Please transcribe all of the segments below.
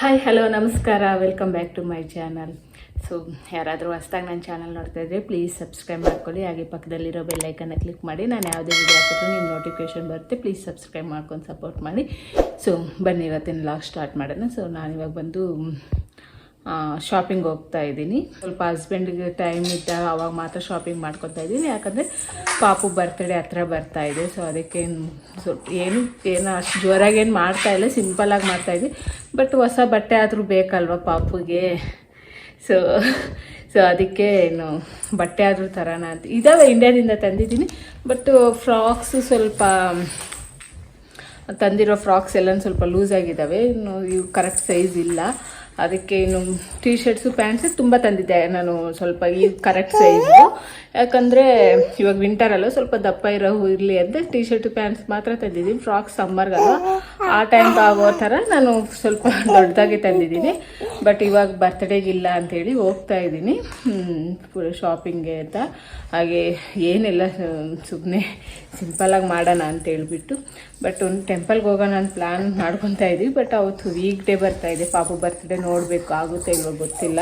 Hi hello ನಮಸ್ಕಾರ. Welcome back to my channel so ಯಾರಾದರೂ ಹೊಸ್ದಾಗಿ ನನ್ನ ಚಾನಲ್ ನೋಡ್ತಾ ಇದ್ದರೆ ಪ್ಲೀಸ್ ಸಬ್ಸ್ಕ್ರೈಬ್ ಮಾಡ್ಕೊಳ್ಳಿ. ಹಾಗೆ ಪಕ್ಕದಲ್ಲಿರೋ ಬೆಲ್ಲೈಕನ್ನ ಕ್ಲಿಕ್ ಮಾಡಿ. ನಾನು ಯಾವುದೇ ವಿಡಿಯೋ ಹಾಕಿದ್ರು ನಿಮ್ಮ ನೋಟಿಫಿಕೇಷನ್ ಬರುತ್ತೆ. ಪ್ಲೀಸ್ ಸಬ್ಸ್ಕ್ರೈಬ್ ಮಾಡ್ಕೊಂಡು ಸಪೋರ್ಟ್ ಮಾಡಿ. ಸೊ ಬನ್ನಿ, ಇವತ್ತಿನ ಲಾಗ್ ಸ್ಟಾರ್ಟ್ ಮಾಡೋಣ. ಸೊ ನಾನಿವಾಗ ಬಂದು ಶಾಪಿಂಗ್ ಹೋಗ್ತಾ ಇದ್ದೀನಿ. ಸ್ವಲ್ಪ ಹಸ್ಬೆಂಡ್ಗೆ ಟೈಮ್ ಇದ್ದಾಗ ಅವಾಗ ಮಾತ್ರ ಶಾಪಿಂಗ್ ಮಾಡ್ಕೊತಾ ಇದ್ದೀನಿ. ಯಾಕಂದರೆ ಪಾಪು ಬರ್ತ್ಡೇ ಹತ್ರ ಬರ್ತಾ ಇದೆ. ಸೊ ಅದಕ್ಕೆ ಸ್ವಲ್ಪ ಏನು ಏನು ಅಷ್ಟು ಜೋರಾಗಿ ಏನು ಮಾಡ್ತಾ ಇಲ್ಲ. ಸಿಂಪಲಾಗಿ ಮಾಡ್ತಾ ಇದ್ವಿ ಬಟ್ ಹೊಸ ಬಟ್ಟೆ ಆದರೂ ಬೇಕಲ್ವ ಪಾಪುಗೆ? ಸೊ ಸೊ ಅದಕ್ಕೆ ಏನು ಬಟ್ಟೆ ಆದರೂ ತರೋಣ ಅಂತ. ಇದಾವೆ ಇಂಡಿಯಾದಿಂದ ತಂದಿದ್ದೀನಿ. ಬಟ್ ಫ್ರಾಕ್ಸು ಸ್ವಲ್ಪ, ತಂದಿರೋ ಫ್ರಾಕ್ಸ್ ಎಲ್ಲ ಸ್ವಲ್ಪ ಲೂಸ್ ಆಗಿದ್ದಾವೆ ಇನ್ನು ಇವು ಕರೆಕ್ಟ್ ಸೈಜ್ ಇಲ್ಲ. ಅದಕ್ಕೆ ಇನ್ನು ಟೀ ಶರ್ಟ್ಸು ಪ್ಯಾಂಟ್ಸು ತುಂಬ ತಂದಿದ್ದೆ. ನಾನು ಸ್ವಲ್ಪ ಈ ಕರೆಕ್ಟ್ ಸೈಜು ಯಾಕಂದರೆ ಇವಾಗ ವಿಂಟರ್ ಅಲ್ಲ ಸ್ವಲ್ಪ ದಪ್ಪ ಇರೋ ಇರಲಿ ಅಂತ ಟೀ ಶರ್ಟ್ ಪ್ಯಾಂಟ್ಸ್ ಮಾತ್ರ ತಂದಿದ್ದೀನಿ. ಫ್ರಾಕ್ಸ್ ಸಮ್ಮರ್ಗಲ್ಲ ಆ ಟೈಮ್ ಆಗೋ ಥರ ನಾನು ಸ್ವಲ್ಪ ದೊಡ್ಡದಾಗಿ ತಂದಿದ್ದೀನಿ. ಬಟ್ ಇವಾಗ ಬರ್ತ್ಡೇಗಿಲ್ಲ ಅಂತೇಳಿ ಹೋಗ್ತಾ ಇದ್ದೀನಿ. ಶಾಪಿಂಗ್ಗೆ ಅಂತ. ಹಾಗೆ ಏನೆಲ್ಲ ಸುಮ್ಮನೆ ಸಿಂಪಲಾಗಿ ಮಾಡೋಣ ಅಂತ ಹೇಳ್ಬಿಟ್ಟು. ಬಟ್ ಒಂದು ಟೆಂಪಲ್ಗೆ ಹೋಗೋಣ ಅಂತ ಪ್ಲ್ಯಾನ್ ಮಾಡ್ಕೊತಾ ಇದ್ದೀವಿ ಬಟ್ ಅವತ್ತು ವೀಕ್ ಡೇ ಬರ್ತಾ ಇದೆ. ಪಾಪು ಬರ್ತ್ಡೇ ನೋಡಬೇಕು ಆಗುತ್ತೆ ಇಲ್ವೋ ಗೊತ್ತಿಲ್ಲ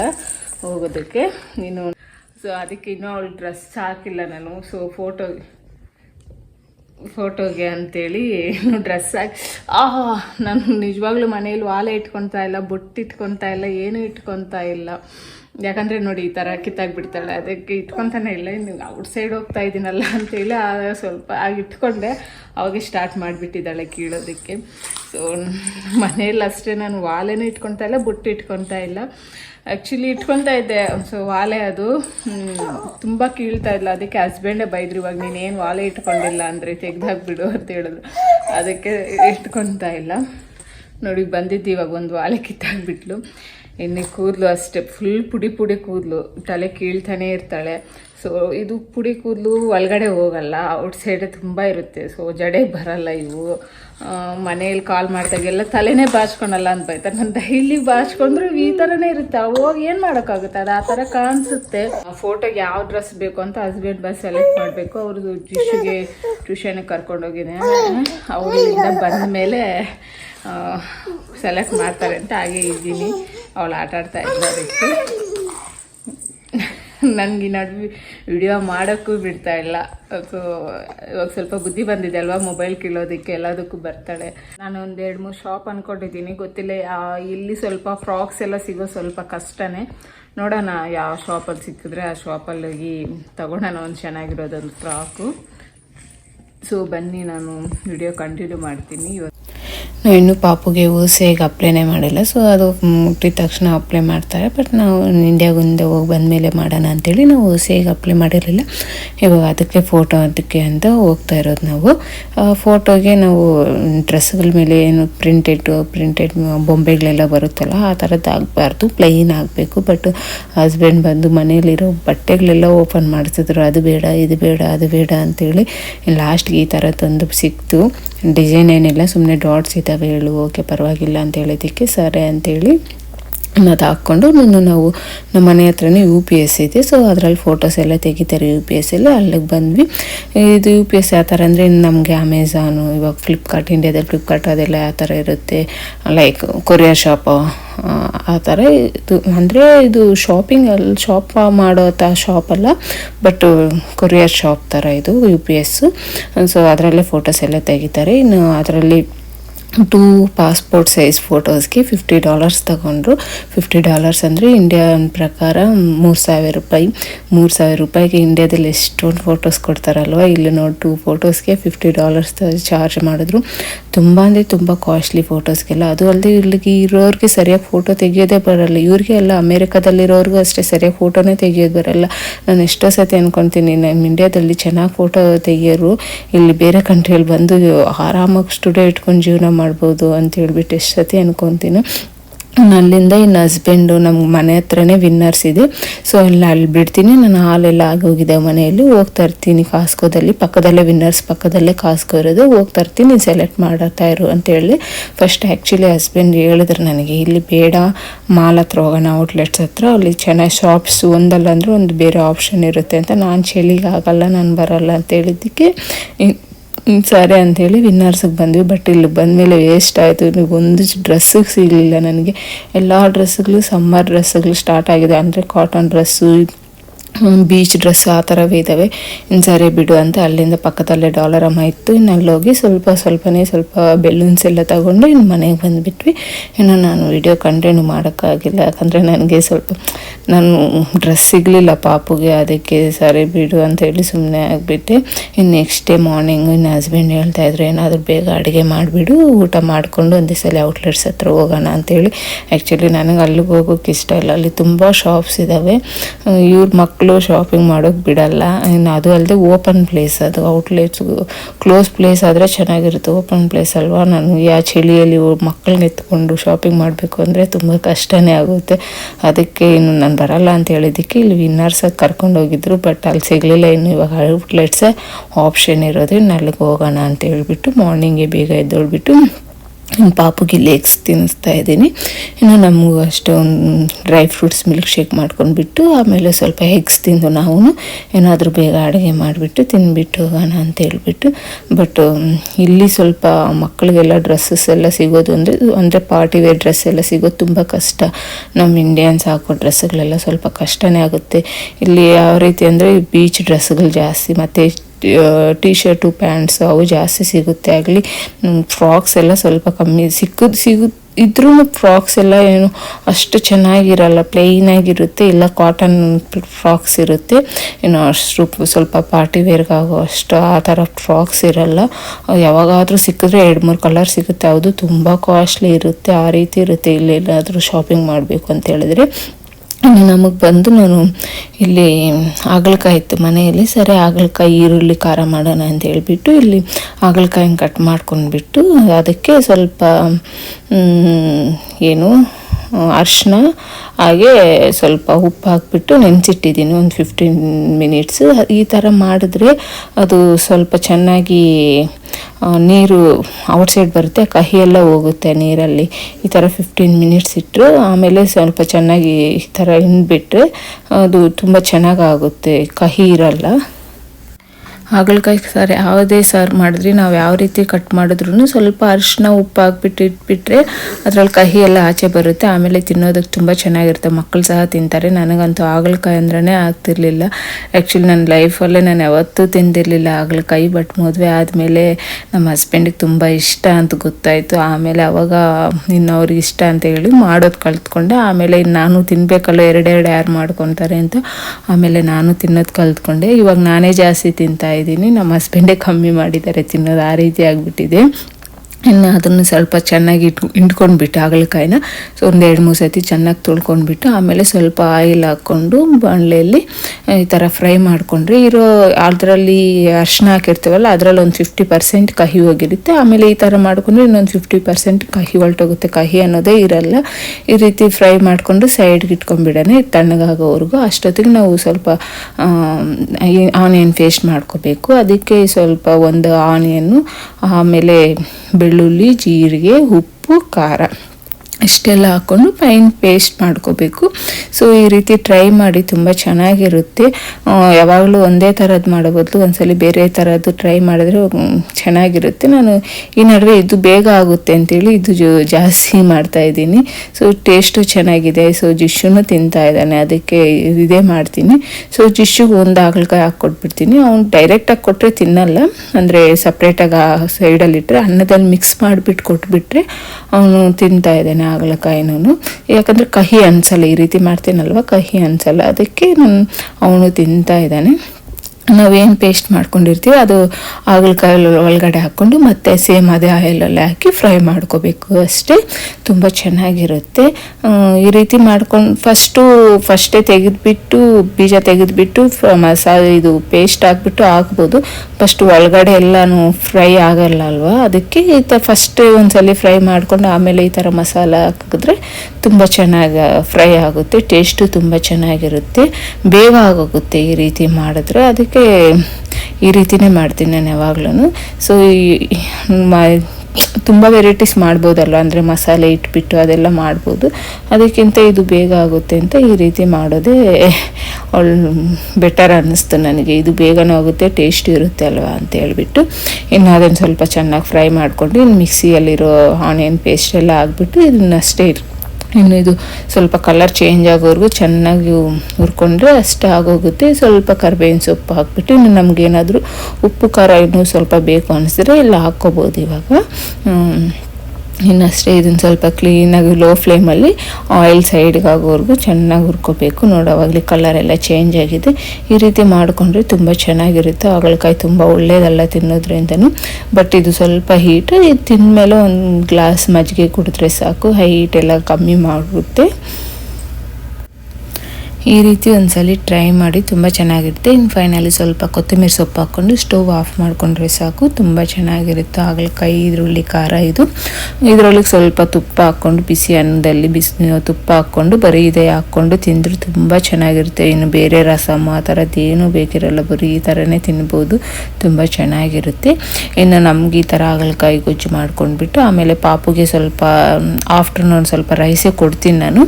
ಹೋಗೋದಕ್ಕೆ. ನೀನು ಸೊ ಅದಕ್ಕೆ ಇನ್ನೂ ಅವಳು ಡ್ರೆಸ್ ಹಾಕಿಲ್ಲ ನಾನು. ಸೊ ಫೋಟೋ ಫೋಟೋಗೆ ಅಂತೇಳಿ ಡ್ರೆಸ್ ಹಾಕಿ, ಆಹ್, ನಾನು ನಿಜವಾಗ್ಲೂ ಮನೇಲಿ ವಾಲೆ ಇಟ್ಕೊತಾ ಇಲ್ಲ, ಬೊಟ್ಟು ಇಟ್ಕೊತಾ ಇಲ್ಲ, ಏನೂ ಇಟ್ಕೊತಾ ಇಲ್ಲ. ಯಾಕಂದರೆ ನೋಡಿ ಈ ಥರ ಕಿತ್ತಾಗ್ಬಿಡ್ತಾಳೆ. ಅದಕ್ಕೆ ಇಟ್ಕೊತಾನೆ ಇಲ್ಲ. ಇನ್ನು ಔಟ್ ಸೈಡ್ ಹೋಗ್ತಾ ಇದ್ದೀನಲ್ಲ ಅಂತೇಳಿ ಸ್ವಲ್ಪ ಆಗ ಇಟ್ಕೊಂಡೆ. ಅವಾಗೆ ಸ್ಟಾರ್ಟ್ ಮಾಡಿಬಿಟ್ಟಿದ್ದಾಳೆ ಕೀಳೋದಕ್ಕೆ. ಸೊ ಮನೇಲಿ ಅಷ್ಟೇ ನಾನು ವಾಲೆನೂ ಇಟ್ಕೊತಾ ಇಲ್ಲ, ಬುಟ್ಟು ಇಟ್ಕೊತಾ ಇಲ್ಲ. ಆ್ಯಕ್ಚುಲಿ ಇಟ್ಕೊಳ್ತಾ ಇದ್ದೆ. ಸೊ ವಾಲೆ ಅದು. ತುಂಬ ಕೀಳ್ತಾ ಇಲ್ಲ ಅದಕ್ಕೆ ಹಸ್ಬೆಂಡೇ ಬೈದ್ರು, ಇವಾಗ ನೀನೇನು ವಾಲೆ ಇಟ್ಕೊಂಡಿಲ್ಲ ಅಂದರೆ ತೆಗ್ದಾಕ್ಬಿಡು ಅಂತ ಹೇಳಿದ್ರು. ಅದಕ್ಕೆ ಇಟ್ಕೊತಾ ಇಲ್ಲ. ನೋಡಿ, ಬಂದಿದ್ದು ಇವಾಗ ಒಂದು ವಾಲೆ ಕಿತ್ತಾಕ್ಬಿಟ್ಲು. ಎಣ್ಣೆ ಕೂದಲು ಅಷ್ಟೇ. ಫುಲ್ ಪುಡಿ ಪುಡಿ ಕೂದಲು. ತಲೆ ಕೀಳ್ತಾನೆ ಇರ್ತಾಳೆ. ಸೊ ಇದು ಪುಡಿ ಕೂದಲು ಒಳಗಡೆ ಹೋಗಲ್ಲ. ಔಟ್ ಸೈಡೇ ತುಂಬ ಇರುತ್ತೆ. ಸೊ ಜಡೆ ಬರಲ್ಲ ಇವು. ಮನೇಲಿ ಕಾಲ್ ಮಾಡಿದಾಗೆಲ್ಲ ತಲೆನೇ ಬಾಚ್ಕೊಳಲ್ಲ ಅಂತ ಬೈತಾರೆ. ನಾನು ಡೈಲಿ ಬಾಚ್ಕೊಂಡ್ರು ಈ ಥರನೇ ಇರುತ್ತೆ. ಹೋಗಿ ಏನು ಮಾಡೋಕ್ಕಾಗುತ್ತೆ? ಅದು ಆ ಥರ ಕಾಣಿಸುತ್ತೆ. ಫೋಟೋಗೆ ಯಾವ ಡ್ರೆಸ್ ಬೇಕು ಅಂತ ಹಸ್ಬೆಂಡ್ ಬಸ್ ಸೆಲೆಕ್ಟ್ ಮಾಡಬೇಕು. ಅವ್ರದ್ದು ಟ್ಯೂಷನ್ಗೆ ಟ್ಯೂಷನ್ಗೆ ಕರ್ಕೊಂಡೋಗಿದ್ದೆ ಅವರಿಂದ ಬಂದ ಮೇಲೆ ಸೆಲೆಕ್ಟ್ ಮಾಡ್ತಾರೆ ಅಂತ ಹಾಗೆ ಇದ್ದೀನಿ. ಅವಳು ಆಟ ಆಡ್ತಾ ಇದ್ದೋದಕ್ಕೆ ನನಗೆ ನಡುವೆ ವಿಡಿಯೋ ಮಾಡೋಕ್ಕೂ ಬಿಡ್ತಾ ಇಲ್ಲ. ಸೊ ಇವಾಗ ಸ್ವಲ್ಪ ಬುದ್ಧಿ ಬಂದಿದೆ ಅಲ್ವಾ? ಮೊಬೈಲ್ ಕೀಳೋದಕ್ಕೆ ಎಲ್ಲದಕ್ಕೂ ಬರ್ತಾಳೆ. ನಾನು ಒಂದು ಎರಡು ಮೂರು ಶಾಪ್ ಅಂದ್ಕೊಂಡಿದ್ದೀನಿ ಗೊತ್ತಿಲ್ಲ ಇಲ್ಲಿ ಸ್ವಲ್ಪ ಫ್ರಾಕ್ಸ್ ಎಲ್ಲ ಸಿಗೋ ಸ್ವಲ್ಪ ಕಷ್ಟನೇ. ನೋಡೋಣ ಯಾವ ಶಾಪಲ್ಲಿ ಸಿಕ್ಕಿದ್ರೆ ಆ ಶಾಪಲ್ಲಿ ಹೋಗಿ ತಗೊಳೋಣ ಒಂದು ಚೆನ್ನಾಗಿರೋದೊಂದು ಫ್ರಾಕು ಸೊ ಬನ್ನಿ, ನಾನು ವಿಡಿಯೋ ಕಂಟಿನ್ಯೂ ಮಾಡ್ತೀನಿ. ಇವತ್ತು ನಾವು ಇನ್ನೂ ಪಾಪುಗೆ ಹೇಗೆ ಅಪ್ಲೈನೇ ಮಾಡಿಲ್ಲ. ಸೊ ಅದು ಮುಟ್ಟಿದ ತಕ್ಷಣ ಅಪ್ಲೈ ಮಾಡ್ತಾರೆ. ಬಟ್ ನಾವು ಇಂಡಿಯಾಗಿಂದ ಹೋಗಿ ಬಂದಮೇಲೆ ಮಾಡೋಣ ಅಂತೇಳಿ ನಾವು ಹೇಗೆ ಅಪ್ಲೈ ಮಾಡಿರಲಿಲ್ಲ. ಇವಾಗ ಅದಕ್ಕೆ ಫೋಟೋ ಅದಕ್ಕೆ ಅಂತ ಹೋಗ್ತಾ ಇರೋದು ನಾವು. ಫೋಟೋಗೆ ನಾವು ಡ್ರೆಸ್ಗಳ ಮೇಲೆ ಏನು ಪ್ರಿಂಟೆಡ್ ಪ್ರಿಂಟೆಡ್ ಬೊಂಬೆಗಳೆಲ್ಲ ಬರುತ್ತಲ್ಲ, ಆ ಥರದ್ದು ಆಗಬಾರ್ದು ಪ್ಲೈನ್ ಆಗಬೇಕು. ಬಟ್ ಹಸ್ಬೆಂಡ್ ಬಂದು ಮನೇಲಿರೋ ಬಟ್ಟೆಗಳೆಲ್ಲ ಓಪನ್ ಮಾಡಿಸಿದ್ರು. ಅದು ಬೇಡ, ಇದು ಬೇಡ, ಅದು ಬೇಡ ಅಂತೇಳಿ ಲಾಸ್ಟ್ಗೆ ಈ ಥರ ತಂದು ಸಿಕ್ತು. ಡಿಸೈನ್ ಏನಿಲ್ಲ ಸುಮ್ಮನೆ ಡಾಟ್ಸ್ ಇದ್ದಾವೆ ಹೇಳು ಓಕೆ ಪರವಾಗಿಲ್ಲ ಅಂತ ಹೇಳಿದ್ದಕ್ಕೆ ಸರಿ ಅಂತೇಳಿ ಅದು ಹಾಕ್ಕೊಂಡು ನಾನು ನಾವು ನಮ್ಮ ಮನೆ ಹತ್ರನೇ ಯು ಪಿ ಎಸ್ ಇದೆ ಸೊ ಅದರಲ್ಲಿ ಫೋಟೋಸ್ ಎಲ್ಲ ತೆಗಿತಾರೆ ಯು ಪಿ ಎಸ್ ಎಲ್ಲ ಅಲ್ಲಿಗೆ ಬಂದ್ವಿ. ಇದು ಯು ಪಿ ಎಸ್ ಯಾವ ಥರ ಅಂದರೆ ನಮಗೆ ಅಮೆಝಾನು ಇವಾಗ ಫ್ಲಿಪ್ಕಾರ್ಟ್ ಇಂಡಿಯಾದಲ್ಲಿ ಫ್ಲಿಪ್ಕಾರ್ಟ್ ಅದೆಲ್ಲ ಯಾವ ಥರ ಇರುತ್ತೆ. ಲೈಕ್ ಕೊರಿಯರ್ ಶಾಪು ಆ ಥರ ಇದು. ಅಂದರೆ ಇದು ಶಾಪಿಂಗ್ ಅಲ್ಲಿ ಶಾಪ್ ಮಾಡೋ ತ ಶಾಪ್ ಅಲ್ಲ. ಬಟ್ ಕೊರಿಯರ್ ಶಾಪ್ ಥರ ಇದು ಯು ಪಿ ಎಸ್ಸು ಸೊ ಅದರಲ್ಲೇ ಫೋಟೋಸ್ ಎಲ್ಲ ತೆಗಿತಾರೆ. ಇನ್ನು ಅದರಲ್ಲಿ ಟೂ ಪಾಸ್ಪೋರ್ಟ್ ಸೈಜ್ ಫೋಟೋಸ್ಗೆ ಫಿಫ್ಟಿ ಡಾಲರ್ಸ್ ತಗೊಂಡ್ರು. ಫಿಫ್ಟಿ ಡಾಲರ್ಸ್ ಅಂದರೆ ಇಂಡಿಯನ್ ಪ್ರಕಾರ ಮೂರು ಸಾವಿರ ರೂಪಾಯಿ. ಮೂರು ಸಾವಿರ ರೂಪಾಯಿಗೆ ಇಂಡಿಯಾದಲ್ಲಿ ಎಷ್ಟೊಂದು ಫೋಟೋಸ್ ಕೊಡ್ತಾರಲ್ವ? ಇಲ್ಲಿ ನೋಡಿ ಟೂ ಫೋಟೋಸ್ಗೆ ಫಿಫ್ಟಿ ಡಾಲರ್ಸ್ ಚಾರ್ಜ್ ಮಾಡಿದ್ರು. ತುಂಬ ಅಂದರೆ ತುಂಬ ಕಾಸ್ಟ್ಲಿ ಫೋಟೋಸ್ಗೆಲ್ಲ ಅದು ಅಲ್ಲದೆ ಇಲ್ಲಿಗೆ ಇರೋರಿಗೆ ಸರಿಯಾಗಿ ಫೋಟೋ ತೆಗಿಯೋದೇ ಬರಲ್ಲ. ಇವ್ರಿಗೆ ಎಲ್ಲ ಅಮೇರಿಕಾದಲ್ಲಿರೋರಿಗೂ ಅಷ್ಟೇ ಸರಿಯಾಗಿ ಫೋಟೋನೇ ತೆಗೆಯೋದು ಬರಲ್ಲ. ನಾನು ಎಷ್ಟೋ ಸತಿ ಅಂದ್ಕೊತೀನಿ ನಮ್ಮ ಇಂಡಿಯಾದಲ್ಲಿ ಚೆನ್ನಾಗಿ ಫೋಟೋ ತೆಗಿಯೋರು, ಇಲ್ಲಿ ಬೇರೆ ಕಂಟ್ರಿಯಲ್ಲಿ ಬಂದು ಆರಾಮಾಗಿ ಸ್ಟುಡಿಯೋ ಇಟ್ಕೊಂಡು ಜೀವನ ಮಾಡ್ಬೋದು ಅಂತ ಹೇಳ್ಬಿಟ್ಟು ಎಷ್ಟು ಸತಿ ಅನ್ಕೊತೀನಿ. ಅಲ್ಲಿಂದ ಇನ್ನು ಹಸ್ಬೆಂಡು ನಮ್ಮ ಮನೆ ಹತ್ರನೇ ವಿನ್ನರ್ಸ್ ಇದೆ. ಸೊ ಅಲ್ಲಿ ಅಲ್ಲಿ ಬಿಡ್ತೀನಿ. ನಾನು ಹಾಲೆಲ್ಲ ಆಗೋಗಿದೆ ಮನೆಯಲ್ಲಿ. ಹೋಗ್ತಾ ಇರ್ತೀನಿ ಕಾಸ್ಕೋದಲ್ಲಿ ಪಕ್ಕದಲ್ಲೇ ವಿನ್ನರ್ಸ್ ಪಕ್ಕದಲ್ಲೇ ಕಾಸ್ಕೋ ಇರೋದು. ಹೋಗ್ತಾ ಇರ್ತೀನಿ. ಸೆಲೆಕ್ಟ್ ಮಾಡ್ತಾ ಇರು ಅಂತ ಹೇಳಿ. ಫಸ್ಟ್ ಆ್ಯಕ್ಚುಲಿ ಹಸ್ಬೆಂಡ್ ಹೇಳಿದ್ರು ನನಗೆ, ಇಲ್ಲಿ ಬೇಡ. ಮಾಲ್ ಹತ್ರ ಹೋಗೋಣ. ಔಟ್ಲೆಟ್ಸ್ ಹತ್ರ. ಅಲ್ಲಿ ಚೆನ್ನಾಗಿ ಶಾಪ್ಸ್ ಒಂದಲ್ಲ ಅಂದರೆ ಒಂದು ಬೇರೆ ಆಪ್ಷನ್ ಇರುತ್ತೆ. ಅಂತ ನಾನು ಚಳಿಗೆ ಆಗಲ್ಲ. ನಾನು ಬರಲ್ಲ ಅಂತ ಹೇಳಿದ್ದಕ್ಕೆ ಸರಿ ಅಂಥೇಳಿ ವಿನ್ನರ್ಸಿಗೆ ಬಂದ್ವಿ. ಬಟ್ ಇಲ್ಲಿ ಬಂದಮೇಲೆ ವೇಸ್ಟ್ ಆಯಿತು. ಒಂದು ಡ್ರೆಸ್ಸಿಗೆ ಸಿಗಲಿಲ್ಲ ನನಗೆ. ಎಲ್ಲ ಡ್ರೆಸ್ಸುಗಳು ಸಮ್ಮರ್ ಡ್ರೆಸ್ಗಳು ಸ್ಟಾರ್ಟ್ ಆಗಿದೆ. ಅಂದರೆ ಕಾಟನ್ ಡ್ರೆಸ್ಸು ಬೀಚ್ ಡ್ರೆಸ್ ಆ ಥರವೇ ಇದ್ದಾವೆ ಇನ್ನು ಸರಿ ಬಿಡು ಅಂತ ಅಲ್ಲಿಂದ ಪಕ್ಕದಲ್ಲೇ ಡಾಲರ್ ಅಮ್ಮ ಇತ್ತು. ಇನ್ನು ಅಲ್ಲೋಗಿ ಸ್ವಲ್ಪ ಸ್ವಲ್ಪನೇ ಸ್ವಲ್ಪ ಬೆಲೂನ್ಸ್ ಎಲ್ಲ ತಗೊಂಡು ಇನ್ನು ಮನೆಗೆ ಬಂದುಬಿಟ್ವಿ. ಇನ್ನು ನಾನು ವಿಡಿಯೋ ಕಂಟಿನ್ಯೂ ಮಾಡೋಕ್ಕಾಗಿಲ್ಲ. ಯಾಕಂದರೆ ನನಗೆ ಸ್ವಲ್ಪ, ನಾನು ಡ್ರೆಸ್ ಸಿಗಲಿಲ್ಲ ಪಾಪುಗೆ. ಅದಕ್ಕೆ ಸರಿ ಬಿಡು ಅಂತ ಹೇಳಿ ಸುಮ್ಮನೆ ಆಗಿಬಿಟ್ಟೆ. ಇನ್ನು ನೆಕ್ಸ್ಟ್ ಡೇ ಮಾರ್ನಿಂಗ್ ಇನ್ನು ಹಸ್ಬೆಂಡ್ ಹೇಳ್ತಾ ಇದ್ರು, ಏನಾದರೂ ಬೇಗ ಅಡುಗೆ ಮಾಡಿಬಿಡು, ಊಟ ಮಾಡಿಕೊಂಡು ಒಂದೇ ಸಲ ಔಟ್ಲೆಟ್ಸ್ ಹತ್ರ ಹೋಗೋಣ ಅಂತೇಳಿ ಆ್ಯಕ್ಚುಲಿ ನನಗೆ ಅಲ್ಲಿಗೆ ಹೋಗೋಕ್ಕೆ ಇಷ್ಟ ಇಲ್ಲ. ಅಲ್ಲಿ ತುಂಬ ಶಾಪ್ಸ್ ಇದ್ದಾವೆ ಇವ್ರ ಮಕ್ಕಳು ಶಾಪಿಂಗ್ ಮಾಡೋಕೆ ಬಿಡಲ್ಲ. ಇನ್ನು ಅದು ಅಲ್ಲದೆ ಓಪನ್ ಪ್ಲೇಸ್ ಅದು. ಔಟ್ಲೆಟ್ಸ್ ಕ್ಲೋಸ್ ಪ್ಲೇಸ್ ಆದರೆ ಚೆನ್ನಾಗಿರುತ್ತೆ. ಓಪನ್ ಪ್ಲೇಸ್ ಅಲ್ವಾ? ನಾನು ಯಾ ಚಳಿಯಲ್ಲಿ ಮಕ್ಕಳನ್ನ ಎತ್ಕೊಂಡು ಶಾಪಿಂಗ್ ಮಾಡಬೇಕು ಅಂದರೆ ತುಂಬ ಕಷ್ಟನೇ ಆಗುತ್ತೆ. ಅದಕ್ಕೆ ಇನ್ನು ನಾನು ಬರಲ್ಲ ಅಂತ ಹೇಳಿದ್ದಕ್ಕೆ ಇಲ್ಲಿ ವಿನ್ನರ್ಸ್ ಕರ್ಕೊಂಡು ಹೋಗಿದ್ರು ಬಟ್ ಅಲ್ಲಿ ಸಿಗಲಿಲ್ಲ. ಇನ್ನು ಇವಾಗ ಔಟ್ಲೆಟ್ಸೇ ಆಪ್ಷನ್ ಇರೋದು ಇನ್ನು ಅಲ್ಲಿಗೆ ಹೋಗೋಣ ಅಂತ ಹೇಳಿಬಿಟ್ಟು ಮಾರ್ನಿಂಗೇ ಬೇಗ ಎದ್ದೊಳ್ಬಿಟ್ಟು ಪಾಪುಗೆ ಲೇಕ್ಸ್ ತಿನ್ನಿಸ್ತಾ ಇದ್ದೀನಿ. ಇನ್ನು ನಮಗೂ ಅಷ್ಟೊಂದು ಡ್ರೈ ಫ್ರೂಟ್ಸ್ ಮಿಲ್ಕ್ ಶೇಕ್ ಮಾಡ್ಕೊಂಡ್ಬಿಟ್ಟು, ಆಮೇಲೆ ಸ್ವಲ್ಪ ಎಗ್ಸ್ ತಿಂದು ನಾವು ಏನಾದರೂ ಬೇಗ ಅಡುಗೆ ಮಾಡಿಬಿಟ್ಟು ತಿನ್ಬಿಟ್ಟು ಹೋಗೋಣ ಅಂತ ಹೇಳ್ಬಿಟ್ಟು. ಬಟ್ ಇಲ್ಲಿ ಸ್ವಲ್ಪ ಮಕ್ಕಳಿಗೆಲ್ಲ ಡ್ರೆಸ್ಸಸ್ ಎಲ್ಲ ಸಿಗೋದು ಅಂದರೆ ಅಂದರೆ ಪಾರ್ಟಿ ವೇರ್ ಡ್ರೆಸ್ ಎಲ್ಲ ಸಿಗೋದು ತುಂಬ ಕಷ್ಟ. ನಮ್ಮ ಇಂಡಿಯನ್ಸ್ ಹಾಕೋ ಡ್ರೆಸ್ಸುಗಳೆಲ್ಲ ಸ್ವಲ್ಪ ಕಷ್ಟನೇ ಆಗುತ್ತೆ. ಇಲ್ಲಿ ಯಾವ ರೀತಿ ಅಂದರೆ ಬೀಚ್ ಡ್ರೆಸ್ಸುಗಳು ಜಾಸ್ತಿ, ಮತ್ತು ಟಿ ಶರ್ಟು ಪ್ಯಾಂಟ್ಸ್ ಅವು ಜಾಸ್ತಿ ಸಿಗುತ್ತೆ ಆಗಲಿ. ಫ್ರಾಕ್ಸ್ ಎಲ್ಲ ಸ್ವಲ್ಪ ಕಮ್ಮಿ ಸಿಕ್ಕದು ಸಿಗು ಇದ್ರೂ ಫ್ರಾಕ್ಸ್ ಎಲ್ಲ ಏನು ಅಷ್ಟು ಚೆನ್ನಾಗಿರಲ್ಲ ಪ್ಲೇನ್ ಆಗಿರುತ್ತೆ. ಇಲ್ಲ ಕಾಟನ್ ಫ್ರಾಕ್ಸ್ ಇರುತ್ತೆ. ಏನು ಅಷ್ಟು ಸ್ವಲ್ಪ ಪಾರ್ಟಿ ವೇರ್ಗಾಗೋ ಅಷ್ಟು ಆ ಥರ ಫ್ರಾಕ್ಸ್ ಇರಲ್ಲ. ಯಾವಾಗಾದರೂ ಸಿಕ್ಕಿದ್ರೆ ಎರಡು, ಮೂರು ಕಲರ್ ಸಿಗುತ್ತೆ. ಅದು ತುಂಬ ಕಾಸ್ಟ್ಲಿ ಇರುತ್ತೆ. ಆ ರೀತಿ ಇರುತ್ತೆ. ಇಲ್ಲೆಲ್ಲಾದರೂ ಶಾಪಿಂಗ್ ಮಾಡಬೇಕು ಅಂತ ಹೇಳಿದ್ರೆ. ನಮಗೆ ಬಂದು ನಾನು ಇಲ್ಲಿ ಹಾಗಲಕಾಯಿ ಇತ್ತು ಮನೆಯಲ್ಲಿ. ಸರಿ, ಹಾಗಲಕಾಯಿ, ಈರುಳ್ಳಿ, ಖಾರ ಮಾಡೋಣ ಅಂತ ಹೇಳಿಬಿಟ್ಟು ಇಲ್ಲಿ ಹಾಗಲಕಾಯಿನ ಕಟ್ ಮಾಡ್ಕೊಂಡ್ಬಿಟ್ಟು ಅದಕ್ಕೆ ಸ್ವಲ್ಪ ಏನು ಅರಿಶಿನ ಹಾಗೆ ಸ್ವಲ್ಪ ಉಪ್ಪು ಹಾಕ್ಬಿಟ್ಟು ನೆನೆಸಿಟ್ಟಿದ್ದೀನಿ. ಒಂದು ಫಿಫ್ಟೀನ್ ಮಿನಿಟ್ಸ್ ಈ ಥರ ಮಾಡಿದ್ರೆ ಅದು ಸ್ವಲ್ಪ ಚೆನ್ನಾಗಿ ನೀರು ಔಟ್ಸೈಡ್ ಬರುತ್ತೆ ಕಹಿ ಎಲ್ಲ ಹೋಗುತ್ತೆ ನೀರಲ್ಲಿ. ಈ ಥರ ಫಿಫ್ಟೀನ್ ಮಿನಿಟ್ಸ್ ಇಟ್ಟರು ಆಮೇಲೆ ಸ್ವಲ್ಪ ಚೆನ್ನಾಗಿ ಈ ಥರ ಹಿಂಡ್ಬಿಟ್ರೆ, ಅದು ತುಂಬ ಚೆನ್ನಾಗಾಗುತ್ತೆ, ಕಹಿ ಇರಲ್ಲ. ಹಾಗಲಕಾಯಿ ಸಾರು ಯಾವುದೇ ಸಾರು ಮಾಡಿದ್ರಿ ನಾವು ಯಾವ ರೀತಿ ಕಟ್ ಮಾಡಿದ್ರು ಸ್ವಲ್ಪ ಅರಿಶಿನ ಉಪ್ಪು ಹಾಕ್ಬಿಟ್ಟು ಇಟ್ಬಿಟ್ರೆ ಅದ್ರಲ್ಲಿ ಕಹಿ ಎಲ್ಲ ಆಚೆ ಬರುತ್ತೆ. ಆಮೇಲೆ ತಿನ್ನೋದಕ್ಕೆ ತುಂಬ ಚೆನ್ನಾಗಿರುತ್ತೆ. ಮಕ್ಕಳು ಸಹ ತಿಂತಾರೆ. ನನಗಂತೂ ಹಾಗಲಕಾಯಿ ಅಂದ್ರೆ ಆಗ್ತಿರ್ಲಿಲ್ಲ. ಆ್ಯಕ್ಚುಲಿ ನನ್ನ ಲೈಫಲ್ಲೇ ನಾನು ಯಾವತ್ತೂ ತಿಂದಿರಲಿಲ್ಲ ಹಾಗಲಕಾಯಿ, ಬಟ್ ಮದುವೆ ಆದಮೇಲೆ ನಮ್ಮ ಹಸ್ಬೆಂಡಿಗೆ ತುಂಬ ಇಷ್ಟ ಅಂತ ಗೊತ್ತಾಯಿತು. ಆಮೇಲೆ ಅವಾಗ ಇನ್ನು ಅವ್ರಿಗೆ ಇಷ್ಟ ಅಂತ ಹೇಳಿ ಮಾಡೋದು ಕಲ್ತ್ಕೊಂಡೆ. ಆಮೇಲೆ ನಾನು ತಿನ್ನಬೇಕಲ್ಲ ಎರಡೆರಡು ಯಾರು ಮಾಡ್ಕೊತಾರೆ ಅಂತ ಆಮೇಲೆ ನಾನು ತಿನ್ನೋದು ಕಲ್ತ್ಕೊಂಡೆ. ಇವಾಗ ನಾನೇ ಜಾಸ್ತಿ ತಿಂತಾ ಇದ್ದೀನಿ. ನಮ್ಮ ಹಸ್ಬೆಂಡೇ ಕಮ್ಮಿ ಮಾಡಿದ್ದಾರೆ ತಿನ್ನೋದು ಆ ರೀತಿ ಆಗಿಬಿಟ್ಟಿದೆ. ಇನ್ನು ಅದನ್ನು ಸ್ವಲ್ಪ ಚೆನ್ನಾಗಿ ಇಟ್ ಹಿಂಡ್ಕೊಂಡ್ಬಿಟ್ಟು ಹಾಗಲಕಾಯಿನ ಸೊ ಒಂದು ಎರಡು ಮೂರು ಸತಿ ಚೆನ್ನಾಗಿ ತೊಳ್ಕೊಂಡ್ಬಿಟ್ಟು ಆಮೇಲೆ ಸ್ವಲ್ಪ ಆಯಿಲ್ ಹಾಕ್ಕೊಂಡು ಬಾಣಲೆಯಲ್ಲಿ ಈ ಥರ ಫ್ರೈ ಮಾಡಿಕೊಂಡ್ರೆ ಇರೋ ಅದರಲ್ಲಿ ಅರ್ಶಿನ ಹಾಕಿರ್ತೀವಲ್ಲ, ಅದರಲ್ಲಿ ಒಂದು ಫಿಫ್ಟಿ ಪರ್ಸೆಂಟ್ ಕಹಿ ಹೋಗಿರುತ್ತೆ. ಆಮೇಲೆ ಈ ಥರ ಮಾಡಿಕೊಂಡ್ರೆ ಇನ್ನೊಂದು ಫಿಫ್ಟಿ ಪರ್ಸೆಂಟ್ ಕಹಿ ಹೊರಟೋಗುತ್ತೆ ಕಹಿ ಅನ್ನೋದೇ ಇರಲ್ಲ. ಈ ರೀತಿ ಫ್ರೈ ಮಾಡಿಕೊಂಡು ಸೈಡ್ಗೆ ಇಟ್ಕೊಂಡ್ಬಿಡೋಣ. ತಣ್ಣಗಾಗೋವರೆಗೂ ಅಷ್ಟೊತ್ತಿಗೆ ನಾವು ಸ್ವಲ್ಪ ಆನಿಯನ್ ಪೇಸ್ಟ್ ಮಾಡ್ಕೋಬೇಕು. ಅದಕ್ಕೆ ಸ್ವಲ್ಪ ಒಂದು ಆನಿಯನ್ನು ಆಮೇಲೆ ಬೆಳ್ಳುಳ್ಳಿ ಜೀರಿಗೆ ಉಪ್ಪು ಖಾರ. ಇಷ್ಟೆಲ್ಲ ಹಾಕ್ಕೊಂಡು ಫೈನ್ ಪೇಸ್ಟ್ ಮಾಡ್ಕೋಬೇಕು. ಸೊ ಈ ರೀತಿ ಟ್ರೈ ಮಾಡಿ ತುಂಬ ಚೆನ್ನಾಗಿರುತ್ತೆ. ಯಾವಾಗಲೂ ಒಂದೇ ಥರದ್ದು ಮಾಡೋ ಬದಲು ಒಂದ್ಸಲಿ ಬೇರೆ ಥರದ್ದು ಟ್ರೈ ಮಾಡಿದ್ರೆ ಚೆನ್ನಾಗಿರುತ್ತೆ. ನಾನು ಈ ನಡುವೆ ಇದು ಬೇಗ ಆಗುತ್ತೆ ಅಂತೇಳಿ ಇದು ಜಾಸ್ತಿ ಮಾಡ್ತಾ ಇದ್ದೀನಿ. ಸೊ ಟೇಸ್ಟು ಚೆನ್ನಾಗಿದೆ. ಸೊ ಜಿಶುನು ತಿಂತಾ ಇದ್ದಾನೆ. ಅದಕ್ಕೆ ಇದೇ ಮಾಡ್ತೀನಿ. ಸೊ ಜಿಶುಗೆ ಒಂದು ಹಾಗಲಕಾಯಿ ಹಾಕ್ಕೊಟ್ಬಿಡ್ತೀನಿ. ಅವ್ನು ಡೈರೆಕ್ಟಾಗಿ ಕೊಟ್ಟರೆ ತಿನ್ನಲ್ಲ. ಅಂದರೆ ಸಪ್ರೇಟಾಗಿ ಆ ಸೈಡಲ್ಲಿಟ್ಟರೆ ಅನ್ನದಲ್ಲಿ ಮಿಕ್ಸ್ ಮಾಡಿಬಿಟ್ಟು ಕೊಟ್ಬಿಟ್ರೆ ಅವನು ತಿಂತಾ ಇದ್ದಾನೆ. ಹಾಗಲಕಾಯಿನೂ ಯಾಕಂದರೆ ಕಹಿ ಅನ್ಸಲ್ಲ ಈ ರೀತಿ ಮಾಡ್ತೀನಲ್ವ ಕಹಿ ಅನ್ಸಲ್ಲ. ಅದಕ್ಕೆ ನಾನು ಅವನು ತಿಂತಾ ಇದ್ದಾನೆ. ನಾವೇನು ಪೇಸ್ಟ್ ಮಾಡ್ಕೊಂಡಿರ್ತೀವಿ ಅದು ಹಾಗಲಕಾಯಿ ಒಳಗಡೆ ಹಾಕ್ಕೊಂಡು ಮತ್ತೆ ಸೇಮ್ ಅದೇ ಆಯಿಲಲ್ಲಿ ಹಾಕಿ ಫ್ರೈ ಮಾಡ್ಕೋಬೇಕು ಅಷ್ಟೇ. ತುಂಬ ಚೆನ್ನಾಗಿರುತ್ತೆ. ಈ ರೀತಿ ಮಾಡ್ಕೊಂಡು ಫಸ್ಟು ಫಸ್ಟೇ ತೆಗೆದುಬಿಟ್ಟು, ಬೀಜ ತೆಗೆದುಬಿಟ್ಟು ಮಸಾ, ಇದು ಪೇಸ್ಟ್ ಹಾಕ್ಬಿಟ್ಟು ಹಾಕ್ಬೋದು. ಫಸ್ಟ್ ಒಳಗಡೆ ಎಲ್ಲನೂ ಫ್ರೈ ಆಗಲ್ಲ ಅಲ್ವಾ? ಅದಕ್ಕೆ ಈ ಥರ ಫಸ್ಟ್ ಒಂದ್ಸಲ ಫ್ರೈ ಮಾಡ್ಕೊಂಡು ಆಮೇಲೆ ಈ ಥರ ಮಸಾಲ ಹಾಕಿದ್ರೆ ತುಂಬ ಚೆನ್ನಾಗಿ ಫ್ರೈ ಆಗುತ್ತೆ. ಟೇಸ್ಟು ತುಂಬ ಚೆನ್ನಾಗಿರುತ್ತೆ. ಬೇಗ ಆಗೋಗುತ್ತೆ ಈ ರೀತಿ ಮಾಡಿದ್ರೆ. ಅದಕ್ಕೆ ಈ ರೀತಿನೇ ಮಾಡ್ತೀನಿ ನಾನು ಯಾವಾಗ್ಲೂ ಸೊ ಈ ತುಂಬ ವೆರೈಟೀಸ್ ಮಾಡ್ಬೋದಲ್ವ? ಅಂದರೆ ಮಸಾಲೆ ಇಟ್ಬಿಟ್ಟು ಅದೆಲ್ಲ ಮಾಡ್ಬೋದು. ಅದಕ್ಕಿಂತ ಇದು ಬೇಗ ಆಗುತ್ತೆ ಅಂತ ಈ ರೀತಿ ಮಾಡೋದೇ ಒಳ್ ಬೆಟರ್ ಅನ್ನಿಸ್ತು ನನಗೆ. ಇದು ಬೇಗನೂ ಆಗುತ್ತೆ ಟೇಸ್ಟ್ ಇರುತ್ತೆ ಅಲ್ವಾ ಅಂತ ಹೇಳ್ಬಿಟ್ಟು. ಇನ್ನು ಅದನ್ನು ಸ್ವಲ್ಪ ಚೆನ್ನಾಗಿ ಫ್ರೈ ಮಾಡಿಕೊಂಡು, ಇನ್ನು ಮಿಕ್ಸಿಯಲ್ಲಿರೋ ಆನಿಯನ್ ಪೇಸ್ಟ್ ಎಲ್ಲ ಹಾಕ್ಬಿಟ್ಟು ಇದನ್ನಷ್ಟೇ ಇನ್ನು ಇದು ಸ್ವಲ್ಪ ಕಲರ್ ಚೇಂಜ್ ಆಗೋವರೆಗೂ ಚೆನ್ನಾಗಿ ಹುರ್ಕೊಂಡ್ರೆ ಅಷ್ಟೇ ಆಗೋಗುತ್ತೆ ಸ್ವಲ್ಪ ಕರ್ಬೇವಿನ ಸೊಪ್ಪು ಹಾಕ್ಬಿಟ್ಟು ಇನ್ನು ನಮಗೇನಾದರೂ ಉಪ್ಪು, ಖಾರ ಇನ್ನೂ ಸ್ವಲ್ಪ ಬೇಕು ಅನಿಸಿದ್ರೆ ಇಲ್ಲ ಹಾಕ್ಕೋಬೋದು ಇವಾಗ. ಇನ್ನಷ್ಟೇ ಇದನ್ನು ಸ್ವಲ್ಪ ಕ್ಲೀನಾಗಿ ಲೋ ಫ್ಲೇಮಲ್ಲಿ ಆಯಿಲ್ ಸೈಡ್ಗೆ ಆಗೋವರೆಗೂ ಚೆನ್ನಾಗಿ ಹುರ್ಕೋಬೇಕು. ನೋಡಿ, ಅವಾಗಲೇ ಕಲರ್ ಎಲ್ಲ ಚೇಂಜ್ ಆಗಿದೆ. ಈ ರೀತಿ ಮಾಡಿಕೊಂಡ್ರೆ ತುಂಬ ಚೆನ್ನಾಗಿರುತ್ತೆ. ಹಾಗಲಕಾಯಿ ತುಂಬ ಒಳ್ಳೆಯದಲ್ಲ ತಿನ್ನೋದ್ರಿಂದನೂ. ಬಟ್ ಇದು ಸ್ವಲ್ಪ ಹೀಟ್ ಇದು ತಿಂದಮೇಲೆ ಒಂದು ಗ್ಲಾಸ್ ಮಜ್ಜಿಗೆ ಕುಡಿದ್ರೆ ಸಾಕು. ಹೈಟ್ ಎಲ್ಲ ಕಮ್ಮಿ ಮಾಡುತ್ತೆ ಈ ರೀತಿ ಒಂದ್ಸಲ ಟ್ರೈ ಮಾಡಿ ತುಂಬ ಚೆನ್ನಾಗಿರುತ್ತೆ. ಇನ್ನು ಫೈನಲಿ ಸ್ವಲ್ಪ ಕೊತ್ತಂಬರಿ ಸೊಪ್ಪು ಹಾಕ್ಕೊಂಡು ಸ್ಟವ್ ಆಫ್ ಮಾಡಿಕೊಂಡ್ರೆ ಸಾಕು. ತುಂಬ ಚೆನ್ನಾಗಿರುತ್ತೆ ಹಾಗಲಕಾಯಿ ಇದರಲ್ಲಿ ಖಾರ ಇದು. ಇದರೊಳಗೆ ಸ್ವಲ್ಪ ತುಪ್ಪ ಹಾಕ್ಕೊಂಡು ಬಿಸಿ ಅನ್ನದಲ್ಲಿ ಬಿಸಿ ತುಪ್ಪ ಹಾಕ್ಕೊಂಡು ಬರೀ ಇದೇ ಹಾಕ್ಕೊಂಡು ತಿಂದರೆ ತುಂಬ ಚೆನ್ನಾಗಿರುತ್ತೆ. ಇನ್ನು ಬೇರೆ ರಸಮ್ ಆ ಥರದ್ದು ಏನೂ ಬೇಕಿರಲ್ಲ. ಬರೀ ಈ ಥರನೇ ತಿನ್ಬೋದು. ತುಂಬ ಚೆನ್ನಾಗಿರುತ್ತೆ. ಇನ್ನು ನಮ್ಗೆ ಈ ಥರ ಹಾಗಲಕಾಯಿ ಗೊಜ್ಜು ಮಾಡ್ಕೊಂಡ್ಬಿಟ್ಟು ಆಮೇಲೆ ಪಾಪುಗೆ ಸ್ವಲ್ಪ ಆಫ್ಟರ್ನೂನ್ ಸ್ವಲ್ಪ ರೈಸೇ ಕೊಡ್ತೀನಿ ನಾನು.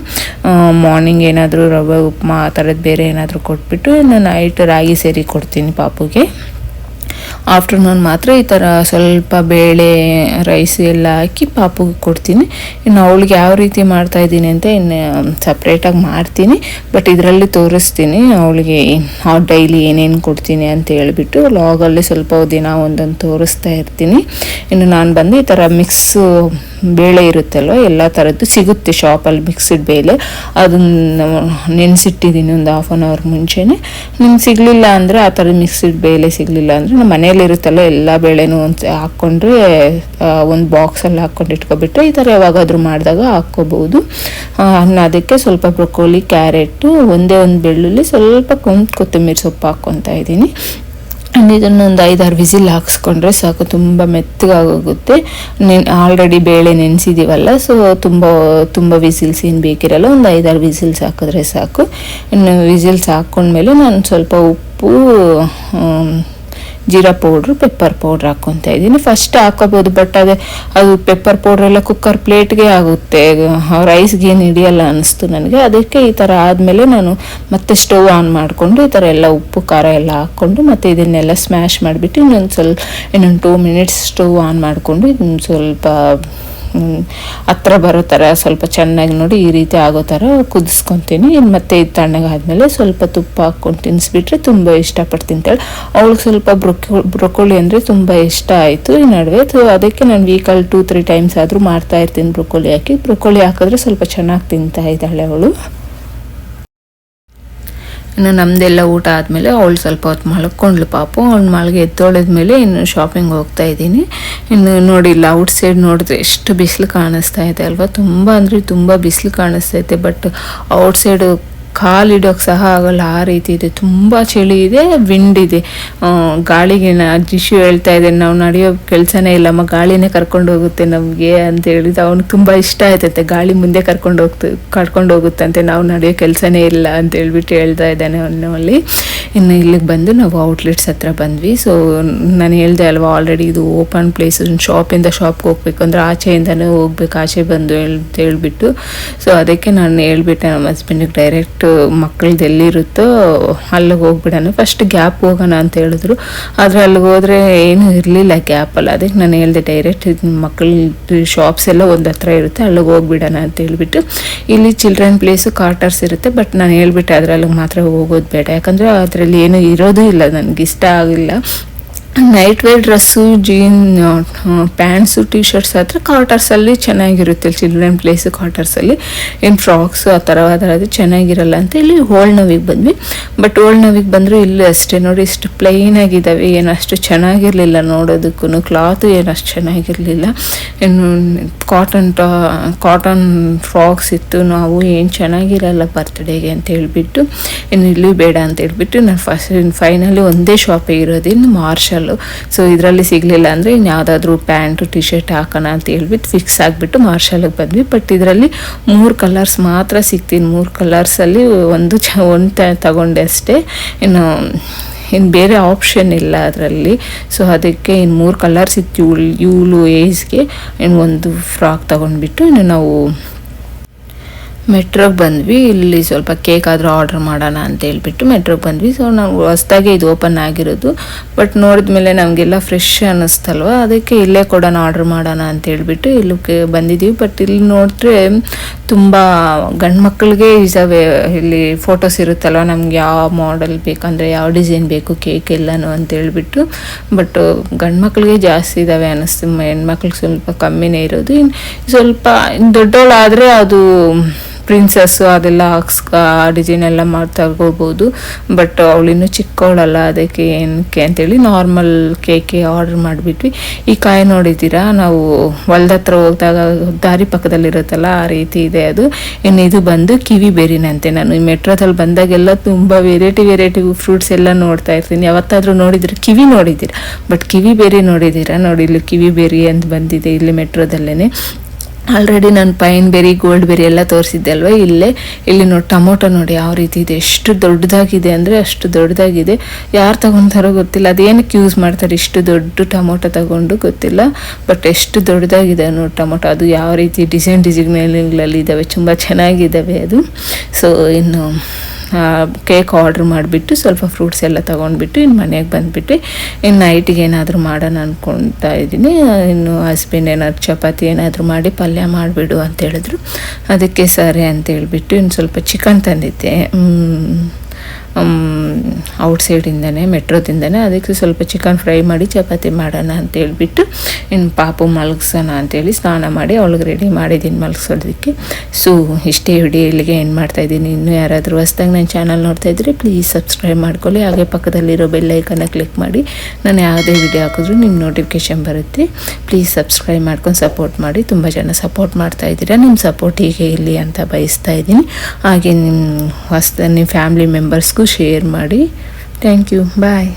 ಮಾರ್ನಿಂಗ್ ಏನಾದರೂ ರವೆ ಉಪ್ಮಾ ಆ ಥರದ್ದು ಬೇರೆ ಏನಾದರೂ ಕೊಟ್ಬಿಟ್ಟು ಇನ್ನು ನೈಟ್ ರಾಗಿ ಸೇರಿ ಕೊಡ್ತೀನಿ ಪಾಪುಗೆ. ಆಫ್ಟರ್ನೂನ್ ಮಾತ್ರ ಈ ಥರ ಸ್ವಲ್ಪ ಬೇಳೆ ರೈಸ್ ಎಲ್ಲ ಹಾಕಿ ಪಾಪುಗೆ ಕೊಡ್ತೀನಿ. ಇನ್ನು ಅವಳಿಗೆ ಯಾವ ರೀತಿ ಮಾಡ್ತಾ ಇದ್ದೀನಿ ಅಂತ ಇನ್ನು ಸಪ್ರೇಟಾಗಿ ಮಾಡ್ತೀನಿ. ಬಟ್ ಇದರಲ್ಲಿ ತೋರಿಸ್ತೀನಿ ಅವಳಿಗೆ ಡೈಲಿ ಏನೇನು ಕೊಡ್ತೀನಿ ಅಂತ ಹೇಳಿಬಿಟ್ಟು ಲಾಗಲ್ಲಿ ಸ್ವಲ್ಪ ದಿನ ಒಂದೊಂದು ತೋರಿಸ್ತಾ ಇರ್ತೀನಿ. ಇನ್ನು ನಾನು ಬಂದು ಈ ಥರ ಮಿಕ್ಸು ಬೇಳೆ ಇರುತ್ತಲ್ವ, ಎಲ್ಲ ಥರದ್ದು ಸಿಗುತ್ತೆ ಶಾಪಲ್ಲಿ ಮಿಕ್ಸಿಡ್ ಬೇಳೆ. ಅದನ್ನು ನೆನೆಸಿಟ್ಟಿದ್ದೀನಿ ಒಂದು ಹಾಫ್ ಆನ್ ಅವರ್ ಮುಂಚೆನೇ. ನಿಮ್ಗೆ ಸಿಗಲಿಲ್ಲ ಅಂದರೆ ಆ ಥರ ಮಿಕ್ಸಿಡ್ ಬೇಳೆ ಸಿಗಲಿಲ್ಲ ಅಂದರೆ ನಮ್ಮ ಮನೇಲಿ ಇರುತ್ತಲ್ಲ ಎಲ್ಲ ಬೇಳೆನೂ ಅಂತ ಹಾಕ್ಕೊಂಡ್ರೆ ಒಂದು ಬಾಕ್ಸಲ್ಲಿ ಹಾಕ್ಕೊಂಡು ಇಟ್ಕೊಬಿಟ್ರೆ ಈ ಥರ ಯಾವಾಗಾದರೂ ಮಾಡಿದಾಗ ಹಾಕ್ಕೋಬೋದು. ಅನ್ನ ಅದಕ್ಕೆ ಸ್ವಲ್ಪ ಬ್ರೊಕೋಲಿ, ಕ್ಯಾರೆಟು, ಒಂದೇ ಒಂದು ಬೆಳ್ಳುಳ್ಳಿ, ಸ್ವಲ್ಪ ಕೊಂದು ಕೊತ್ತಂಬರಿ ಸೊಪ್ಪು ಹಾಕ್ಕೊತಾ ಇದ್ದೀನಿ. ಇದನ್ನು ಒಂದು ಐದಾರು ವಿಸಿಲ್ ಹಾಕಿಸ್ಕೊಂಡ್ರೆ ಸಾಕು, ತುಂಬ ಮೆತ್ತಗಾಗೋಗುತ್ತೆ. ನೆನ್, ಆಲ್ರೆಡಿ ಬೇಳೆ ನೆನೆಸಿದ್ದೀವಲ್ಲ ಸೊ ತುಂಬ ತುಂಬ ವಿಸಿಲ್ಸ್ ಏನು ಬೇಕಿರಲ್ಲ, ಒಂದು ಐದಾರು ವಿಸಿಲ್ಸ್ ಹಾಕಿದ್ರೆ ಸಾಕು. ಇನ್ನು ವಿಸಿಲ್ಸ್ ಹಾಕ್ಕೊಂಡ್ಮೇಲೆ ನಾನು ಸ್ವಲ್ಪ ಉಪ್ಪು ಜೀರಾ ಪೌಡ್ರು ಪೆಪ್ಪರ್ ಪೌಡ್ರ್ ಹಾಕ್ಕೊತಾ ಇದ್ದೀನಿ. ಫಸ್ಟ್ ಹಾಕೋಬೋದು ಬಟ್ ಅದೇ, ಅದು ಪೆಪ್ಪರ್ ಪೌಡ್ರೆಲ್ಲ ಕುಕ್ಕರ್ ಪ್ಲೇಟ್ಗೆ ಆಗುತ್ತೆ. ರೈಸ್ಗೆ ಏನು ಹಿಡಿಯಲ್ಲ ಅನಿಸ್ತು ನನಗೆ. ಅದಕ್ಕೆ ಈ ಥರ ಆದಮೇಲೆ ನಾನು ಮತ್ತೆ ಸ್ಟವ್ ಆನ್ ಮಾಡಿಕೊಂಡು ಈ ಥರ ಎಲ್ಲ ಉಪ್ಪು, ಖಾರ ಎಲ್ಲ ಹಾಕ್ಕೊಂಡು ಮತ್ತು ಇದನ್ನೆಲ್ಲ ಸ್ಮ್ಯಾಶ್ ಮಾಡಿಬಿಟ್ಟು ಇನ್ನೊಂದು ಸ್ವಲ್ಪ, ಇನ್ನೊಂದು ಟೂ ಮಿನಿಟ್ಸ್ ಸ್ಟವ್ ಆನ್ ಮಾಡಿಕೊಂಡು ಇದನ್ನು ಸ್ವಲ್ಪ ಹತ್ರ ಬರೋ ಥರ ಸ್ವಲ್ಪ ಚೆನ್ನಾಗಿ ನೋಡಿ ಈ ರೀತಿ ಆಗೋ ಥರ ಕುದಿಸ್ಕೊತೀನಿ. ಇನ್ನು ಮತ್ತೆ ಇದು ಆದಮೇಲೆ ಸ್ವಲ್ಪ ತುಪ್ಪ ಹಾಕ್ಕೊಂಡು ತಿನ್ನಿಸ್ಬಿಟ್ರೆ ತುಂಬ ಇಷ್ಟಪಟ್ಟು ತಿಂತಾಳೆ ಅವಳಿಗೆ ಸ್ವಲ್ಪ ಬ್ರೊಕೊ, ಬ್ರೊಕೋಲಿ ಅಂದರೆ ತುಂಬ ಇಷ್ಟ ಆಯಿತು ಈ ನಡುವೆ. ಸೊ ಅದಕ್ಕೆ ನಾನು ವೀಕಲ್ಲಿ ಟೂ ತ್ರೀ ಟೈಮ್ಸ್ ಆದರೂ ಮಾಡ್ತಾ ಇರ್ತೀನಿ ಬ್ರೊಕೊಲಿ ಹಾಕಿ. ಬ್ರೊಕೊಲಿ ಹಾಕಿದ್ರೆ ಸ್ವಲ್ಪ ಚೆನ್ನಾಗಿ ತಿಂತಾ ಇದ್ದಾಳೆ ಅವಳು. ಇನ್ನು ನಮ್ಮದೆಲ್ಲ ಊಟ ಆದಮೇಲೆ ಅವಳು ಸ್ವಲ್ಪ ಹೊತ್ತು ಮಲ್ಕೊಂಡ್ಳು ಪಾಪು. ಅವ್ಳು ಮಲ್ಗೆ ಎದ್ದೊಳದ್ಮೇಲೆ ಇನ್ನು ಶಾಪಿಂಗ್ ಹೋಗ್ತಾ ಇದ್ದೀನಿ. ಇನ್ನು ನೋಡಿಲ್ಲ ಔಟ್ ಸೈಡ್ ನೋಡಿದ್ರೆ ಎಷ್ಟು ಬಿಸಿಲು ಕಾಣಿಸ್ತಾ ಇದೆ ಅಲ್ವಾ? ತುಂಬ ಅಂದರೆ ತುಂಬ ಬಿಸಿಲು ಕಾಣಿಸ್ತೈತೆ ಬಟ್ ಔಟ್ ಸೈಡು ಕಾಲಿಡೋಕೆ ಸಹ ಆಗಲ್ಲ, ಆ ರೀತಿ ಇದೆ. ತುಂಬ ಚಳಿ ಇದೆ ವಿಂಡ್ ಇದೆ. ಗಾಳಿಗೆ ಜಿಶು ಹೇಳ್ತಾ ಇದ್ದೇನೆ. ನಾವು ನಡೆಯೋ ಕೆಲಸನೇ ಇಲ್ಲಮ್ಮ ಗಾಳಿನೇ ಕರ್ಕೊಂಡು ಹೋಗುತ್ತೆ ನಮಗೆ ಅಂತ ಹೇಳಿದ ಅವ್ನಿಗೆ ತುಂಬ ಇಷ್ಟ ಆಯ್ತಂತೆ. ಗಾಳಿ ಮುಂದೆ ಕರ್ಕೊಂಡು ಹೋಗ್ತು, ಕರ್ಕೊಂಡು ಹೋಗುತ್ತಂತೆ. ನಾವು ನಡೆಯೋ ಕೆಲಸನೇ ಇಲ್ಲ ಅಂತ ಹೇಳ್ಬಿಟ್ಟು ಹೇಳ್ತಾ ಇದ್ದಾನೆ ಅವನಲ್ಲಿ ಇನ್ನು ಇಲ್ಲಿಗೆ ಬಂದು ನಾವು ಔಟ್ಲೆಟ್ಸ್ ಹತ್ರ ಬಂದ್ವಿ. ಸೊ ನಾನು ಹೇಳ್ದೆ ಅಲ್ವಾ ಆಲ್ರೆಡಿ ಇದು ಓಪನ್ ಪ್ಲೇಸ್ ಶಾಪಿಂದ ಶಾಪ್ಗೆ ಹೋಗ್ಬೇಕು. ಅಂದರೆ ಆಚೆಯಿಂದನೇ ಹೋಗ್ಬೇಕು, ಆಚೆ ಬಂದು ಹೇಳ್ ಹೇಳ್ಬಿಟ್ಟು. ಸೊ ಅದಕ್ಕೆ ನಾನು ಹೇಳ್ಬಿಟ್ಟೆ ನಮ್ಮ ಹಸ್ಬೆಂಡಿಗೆ ಡೈರೆಕ್ಟ್ ಮಕ್ಕಳದ್ದು ಎಲ್ಲಿರುತ್ತೋ ಅಲ್ಲಿಗೆ ಹೋಗ್ಬಿಡೋಣ. ಫಸ್ಟ್ ಗ್ಯಾಪ್ ಹೋಗೋಣ ಅಂತ ಹೇಳಿದ್ರು. ಆದರೆ ಅಲ್ಲಿಗೆ ಹೋದರೆ ಏನೂ ಇರಲಿಲ್ಲ ಗ್ಯಾಪಲ್ಲಿ ಅದಕ್ಕೆ ನಾನು ಹೇಳಿದೆ ಡೈರೆಕ್ಟ್ ಮಕ್ಕಳ ಶಾಪ್ಸ್ ಎಲ್ಲ ಒಂದು ಹತ್ರ ಇರುತ್ತೆ, ಅಲ್ಲಿಗೆ ಹೋಗ್ಬಿಡೋಣ ಅಂತ ಹೇಳಿಬಿಟ್ಟು. ಇಲ್ಲಿ ಚಿಲ್ಡ್ರನ್ ಪ್ಲೇಸು ಕಾರ್ಟರ್ಸ್ ಇರುತ್ತೆ ಬಟ್ ನಾನು ಹೇಳ್ಬಿಟ್ಟೆ ಅದರಲ್ಲಿ ಮಾತ್ರ ಹೋಗೋದು ಬೇಡ. ಯಾಕಂದರೆ ಅದರಲ್ಲಿ ಏನೂ ಇರೋದೂ ಇಲ್ಲ, ನನಗೆ ಇಷ್ಟ ಆಗಿಲ್ಲ. Night wear dress jean pants T shirts ಆದರೆ ಕಾಟರ್ಸಲ್ಲಿ ಚೆನ್ನಾಗಿರುತ್ತೆ. ಚಿಲ್ಡ್ರನ್ ಪ್ಲೇಸು ಕ್ವಾರ್ಟರ್ಸಲ್ಲಿ ಏನು ಫ್ರಾಕ್ಸು ಆ ಥರ ಅದರದ್ದು ಚೆನ್ನಾಗಿರಲ್ಲ ಅಂತ ಇಲ್ಲಿ ಓಲ್ಡ್ ನೋವಿಗೆ ಬಂದ್ವಿ. ಬಟ್ ಓಲ್ಡ್ ನೋವಿಗೆ ಬಂದರೂ ಇಲ್ಲಿ ಅಷ್ಟೇ ನೋಡಿ, ಇಷ್ಟು ಪ್ಲೈನ್ ಆಗಿದ್ದಾವೆ ಏನು ಅಷ್ಟು ಚೆನ್ನಾಗಿರಲಿಲ್ಲ ನೋಡೋದಕ್ಕೂ ಕ್ಲಾತು ಏನು ಅಷ್ಟು ಚೆನ್ನಾಗಿರಲಿಲ್ಲ. ಇನ್ನು ಕಾಟನ್ ಟಾ ಕಾಟನ್ ಫ್ರಾಕ್ಸ್ ಇತ್ತು. ನಾವು ಏನು ಚೆನ್ನಾಗಿರಲ್ಲ ಬರ್ತ್ಡೇಗೆ ಅಂತ ಹೇಳಿಬಿಟ್ಟು. ಇನ್ನು ಇಲ್ಲಿ ಬೇಡ ಅಂತ ಹೇಳಿಬಿಟ್ಟು, ನಾನು ಫಸ್ಟ್ ಫೈನಲಿ ಒಂದೇ ಶಾಪೇ ಇರೋದು ಇನ್ನು ಮಾರ್ಷಲ್ಲು ಸೊ ಇದರಲ್ಲಿ ಸಿಗಲಿಲ್ಲ ಅಂದರೆ ಇನ್ನು ಯಾವುದಾದ್ರೂ ಪ್ಯಾಂಟು ಟಿ ಶರ್ಟ್ ಹಾಕೋಣ ಅಂತ ಹೇಳ್ಬಿಟ್ಟು ಫಿಕ್ಸ್ ಆಗಿಬಿಟ್ಟು ಮಾರ್ಷಲ್ಗೆ ಬಂದ್ವಿ. ಬಟ್ ಇದರಲ್ಲಿ ಮೂರು ಕಲರ್ಸ್ ಮಾತ್ರ ಸಿಗ್ತೀನಿ ಮೂರು ಕಲರ್ಸಲ್ಲಿ ಒಂದು ಚ, ಒಂದು ತಗೊಂಡೆ ಅಷ್ಟೇ. ಇನ್ನು ಇನ್ನು ಬೇರೆ ಆಪ್ಷನ್ ಇಲ್ಲ ಅದರಲ್ಲಿ. ಸೊ ಅದಕ್ಕೆ ಇನ್ನು ಮೂರು ಕಲರ್ಸ್ ಇತ್ತು. ಇವಳು ಏಜ್ಗೆ ಇನ್ನು ಒಂದು ಫ್ರಾಕ್ ತೊಗೊಂಡ್ಬಿಟ್ಟು ಇನ್ನು ನಾವು ಮೆಟ್ರೋಗೆ ಬಂದ್ವಿ. ಇಲ್ಲಿ ಸ್ವಲ್ಪ ಕೇಕ್ ಆದರೂ ಆರ್ಡರ್ ಮಾಡೋಣ ಅಂತ ಹೇಳ್ಬಿಟ್ಟು ಮೆಟ್ರೋಗೆ ಬಂದ್ವಿ. ಸೊ ನಾವು ಹೊಸ್ದಾಗೆ ಇದು ಓಪನ್ ಆಗಿರೋದು. ಬಟ್ ನೋಡಿದ ಮೇಲೆ ನಮಗೆಲ್ಲ ಫ್ರೆಶ್ ಅನ್ನಿಸ್ತಲ್ವ? ಅದಕ್ಕೆ ಇಲ್ಲೇ ಕೊಡೋಣ, ಆರ್ಡ್ರ್ ಮಾಡೋಣ ಅಂತ ಹೇಳ್ಬಿಟ್ಟು ಇಲ್ಲಿಗೆ ಬಂದಿದ್ದೀವಿ ಬಟ್ ಇಲ್ಲಿ ನೋಡಿದ್ರೆ ತುಂಬ ಗಂಡು ಮಕ್ಕಳಿಗೆ ಇದಾವೆ ಇಲ್ಲಿ ಫೋಟೋಸ್ ಇರುತ್ತಲ್ವ? ನಮ್ಗೆ ಯಾವ ಮಾಡೆಲ್ ಬೇಕಂದರೆ ಯಾವ ಡಿಸೈನ್ ಬೇಕು, ಕೇಕ್ ಎಲ್ಲನೂ ಅಂತ ಹೇಳ್ಬಿಟ್ಟು. ಬಟ್ ಗಂಡು ಮಕ್ಕಳಿಗೆ ಜಾಸ್ತಿ ಇದ್ದಾವೆ ಅನ್ನಿಸ್ತು. ಹೆಣ್ಮಕ್ಳಿಗೆ ಸ್ವಲ್ಪ ಕಮ್ಮಿನೇ ಇರೋದು. ಇನ್ನು ಸ್ವಲ್ಪ ದೊಡ್ಡವಳಾದರೆ ಅದು ಪ್ರಿನ್ಸಸ್ಸು ಅದೆಲ್ಲ ಹಾಕ್ಸ್ ಡಿಸೈನ್ ಎಲ್ಲ ಮಾಡಿ ತಗೋಬೋದು ಬಟ್ ಅವಳಿನ್ನೂ ಚಿಕ್ಕವಳಲ್ಲ, ಅದಕ್ಕೆ ಏನಕ್ಕೆ ಅಂತೇಳಿ ನಾರ್ಮಲ್ ಕೇಕೆ ಆರ್ಡರ್ ಮಾಡಿಬಿಟ್ವಿ. ಈ ಕಾಯಿ ನೋಡಿದ್ದೀರಾ? ನಾವು ಹೊಲ್ದ ಹತ್ರ ಹೋದಾಗ ದಾರಿ ಪಕ್ಕದಲ್ಲಿರುತ್ತಲ್ಲ, ಆ ರೀತಿ ಇದೆ ಅದು. ಇನ್ನು ಇದು ಬಂದು ಕಿವಿ ಬೇರಿನಂತೆ ನಾನು. ಈ ಮೆಟ್ರೋದಲ್ಲಿ ಬಂದಾಗೆಲ್ಲ ತುಂಬ ವೆರೈಟಿ ವೆರೈಟಿ ಫ್ರೂಟ್ಸ್ ಎಲ್ಲ ನೋಡ್ತಾ ಇರ್ತೀನಿ. ಯಾವತ್ತಾದರೂ ನೋಡಿದ್ರೆ ಕಿವಿ ನೋಡಿದ್ದೀರಾ? ಬಟ್ ಕಿವಿ ಬೇರಿ ನೋಡಿದ್ದೀರಾ? ನೋಡಿ, ಇಲ್ಲಿ ಕಿವಿ ಬೇರಿ ಅಂತ ಬಂದಿದೆ ಇಲ್ಲಿ ಮೆಟ್ರೋದಲ್ಲೇ ಆಲ್ರೆಡಿ ನಾನು ಪೈನ್ ಬೆರಿ ಗೋಲ್ಡ್ ಬೆರಿ ಎಲ್ಲ ತೋರಿಸಿದ್ದೆ ಅಲ್ವಾ? ಇಲ್ಲೇ. ಇಲ್ಲಿ ನೋಡಿ, ಟೊಮೊಟೊ ನೋಡಿ, ಯಾವ ರೀತಿ ಇದೆ? ಎಷ್ಟು ದೊಡ್ಡದಾಗಿದೆ ಅಂದರೆ ಅಷ್ಟು ದೊಡ್ಡದಾಗಿದೆ. ಯಾರು ತಗೊತಾರೋ ಗೊತ್ತಿಲ್ಲ. ಅದೇನಕ್ಕೆ ಯೂಸ್ ಮಾಡ್ತಾರೆ? ಇಷ್ಟು ದೊಡ್ಡ ಟೊಮೊಟೊ ತಗೊಂಡು ಗೊತ್ತಿಲ್ಲ. ಬಟ್ ಎಷ್ಟು ದೊಡ್ಡದಾಗಿದೆ ನೋಡಿ ಟೊಮೊಟೊ. ಅದು ಯಾವ ರೀತಿ ಡಿಸೈನ್ ಡಿಸೈನ್ಗಳಲ್ಲಿ ಇದ್ದಾವೆ. ತುಂಬ ಚೆನ್ನಾಗಿದ್ದಾವೆ ಅದು. ಸೊ ಇನ್ನು ಕೇಕ್ ಆರ್ಡ್ರ್ ಮಾಡಿಬಿಟ್ಟು ಸ್ವಲ್ಪ ಫ್ರೂಟ್ಸ್ ಎಲ್ಲ ತೊಗೊಂಡ್ಬಿಟ್ಟು ಇನ್ನು ಮನೆಗೆ ಬಂದುಬಿಟ್ಟು ಇನ್ನು ನೈಟಿಗೆ ಏನಾದರೂ ಮಾಡೋಣ ಅಂದ್ಕೊತಾ ಇದ್ದೀನಿ. ಇನ್ನು ಹಸ್ಬೆಂಡ್ ಏನಾದ್ರು ಚಪಾತಿ ಏನಾದರೂ ಮಾಡಿ ಪಲ್ಯ ಮಾಡಿಬಿಡು ಅಂತ ಹೇಳಿದ್ರು. ಅದಕ್ಕೆ ಸರಿ ಅಂತ ಹೇಳ್ಬಿಟ್ಟು ಇನ್ನು ಸ್ವಲ್ಪ ಚಿಕನ್ ತಂದಿದ್ದೆ. ಔಟ್ಸೈಡಿಂದನೇ ಮೆಟ್ರೋದಿಂದನೇ ಅದಕ್ಕೆ ಸ್ವಲ್ಪ ಚಿಕನ್ ಫ್ರೈ ಮಾಡಿ ಚಪಾತಿ ಮಾಡೋಣ ಅಂತ ಹೇಳ್ಬಿಟ್ಟು ಇನ್ನು ಪಾಪು ಮಲಗಿಸೋಣ ಅಂತೇಳಿ ಸ್ನಾನ ಮಾಡಿ ಅವಳಿಗೆ ರೆಡಿ ಮಾಡಿದ್ದೀನಿ ಮಲಗಿಸೋದಕ್ಕೆ. ಸೊ ಇಷ್ಟೇ ವಿಡಿಯೋ ಇಲ್ಲಿಗೆ ಏನು ಮಾಡ್ತಾಯಿದ್ದೀನಿ ಇನ್ನೂ ಯಾರಾದರೂ ಹೊಸ್ದಾಗಿ ನನ್ನ ಚಾನಲ್ ನೋಡ್ತಾ ಇದ್ದರೆ ಪ್ಲೀಸ್ ಸಬ್ಸ್ಕ್ರೈಬ್ ಮಾಡ್ಕೊಳ್ಳಿ. ಹಾಗೆ ಪಕ್ಕದಲ್ಲಿರೋ ಬೆಲ್ಲೈಕನ್ನ ಕ್ಲಿಕ್ ಮಾಡಿ. ನಾನು ಯಾವುದೇ ವಿಡಿಯೋ ಹಾಕಿದ್ರು ನಿಮ್ಮ ನೋಟಿಫಿಕೇಷನ್ ಬರುತ್ತೆ. ಪ್ಲೀಸ್ ಸಬ್ಸ್ಕ್ರೈಬ್ ಮಾಡ್ಕೊಂಡು ಸಪೋರ್ಟ್ ಮಾಡಿ. ತುಂಬ ಜನ ಸಪೋರ್ಟ್ ಮಾಡ್ತಾ ಇದ್ದೀರಾ. ನಿಮ್ಮ ಸಪೋರ್ಟ್ ಹೀಗೆ ಇಲ್ಲಿ ಅಂತ ಬಯಸ್ತಾ ಇದ್ದೀನಿ. ಹಾಗೆ ನಿಮ್ಮ ಹೊಸ್ದ, ನಿಮ್ಮ ಫ್ಯಾಮಿಲಿ ಮೆಂಬರ್ಸ್ಗೂ ಶೇರ್ ಮಾಡಿ. Thank you bye